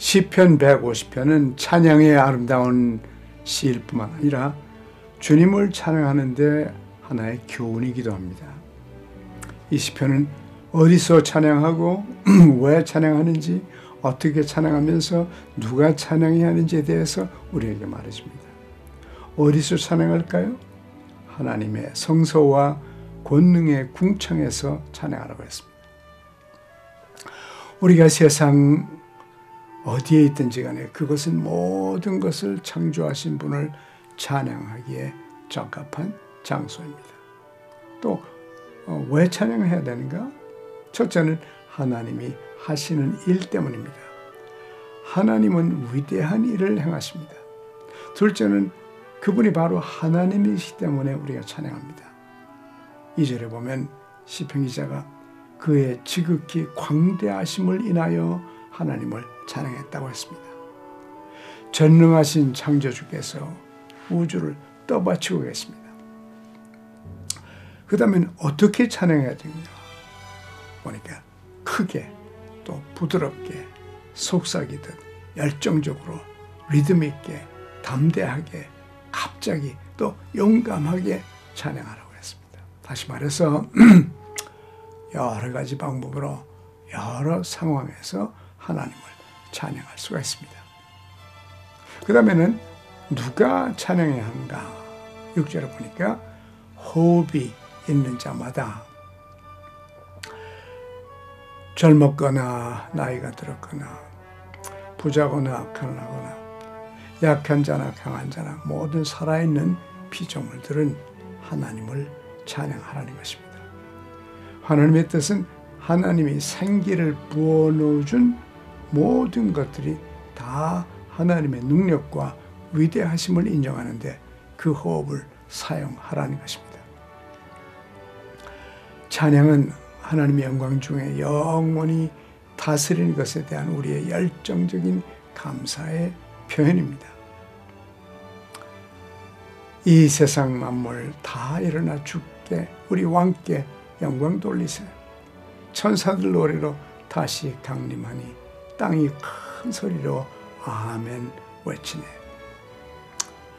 시편 150편은 찬양의 아름다운 시일 뿐만 아니라 주님을 찬양하는데 하나의 교훈이기도 합니다. 이 시편은 어디서 찬양하고 왜 찬양하는지 어떻게 찬양하면서 누가 찬양해야 하는지에 대해서 우리에게 말해줍니다. 어디서 찬양할까요? 하나님의 성소와 권능의 궁창에서 찬양하라고 했습니다. 우리가 세상 어디에 있든지 간에 그것은 모든 것을 창조하신 분을 찬양하기에 적합한 장소입니다. 또왜 어, 찬양해야 되는가? 첫째는 하나님이 하시는 일 때문입니다. 하나님은 위대한 일을 행하십니다. 둘째는 그분이 바로 하나님이시기 때문에 우리가 찬양합니다. 2절에 보면 시편 기자가 그의 지극히 광대하심을 인하여 하나님을 찬양했다고 했습니다. 전능하신 창조주께서 우주를 떠받치고 계십니다. 그 다음엔 어떻게 찬양해야 되느냐 보니까 크게 또 부드럽게 속삭이듯 열정적으로 리듬 있게 담대하게 갑자기 또 용감하게 찬양하라고 했습니다. 다시 말해서 여러 가지 방법으로 여러 상황에서 하나님을 찬양할 수가 있습니다. 그 다음에는 누가 찬양해야 하는가? 6절에 보니까 호흡이 있는 자마다 젊었거나 나이가 들었거나 부자거나 가난하거나 약한 자나 강한 자나 모든 살아있는 피조물들은 하나님을 찬양하라는 것입니다. 하나님의 뜻은 하나님이 생기를 부어넣어준 모든 것들이 다 하나님의 능력과 위대하심을 인정하는데 그 호흡을 사용하라는 것입니다. 찬양은 하나님의 영광 중에 영원히 다스리는 것에 대한 우리의 열정적인 감사의 표현입니다. 이 세상 만물 다 일어나 죽게 우리 왕께 영광 돌리세요. 천사들 노래로 다시 강림하니 땅이 큰 소리로 아멘 외치네.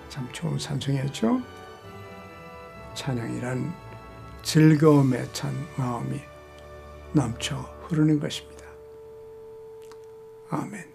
참 좋은 찬송이었죠? 찬양이란 즐거움에 찬 마음이 넘쳐 흐르는 것입니다. 아멘.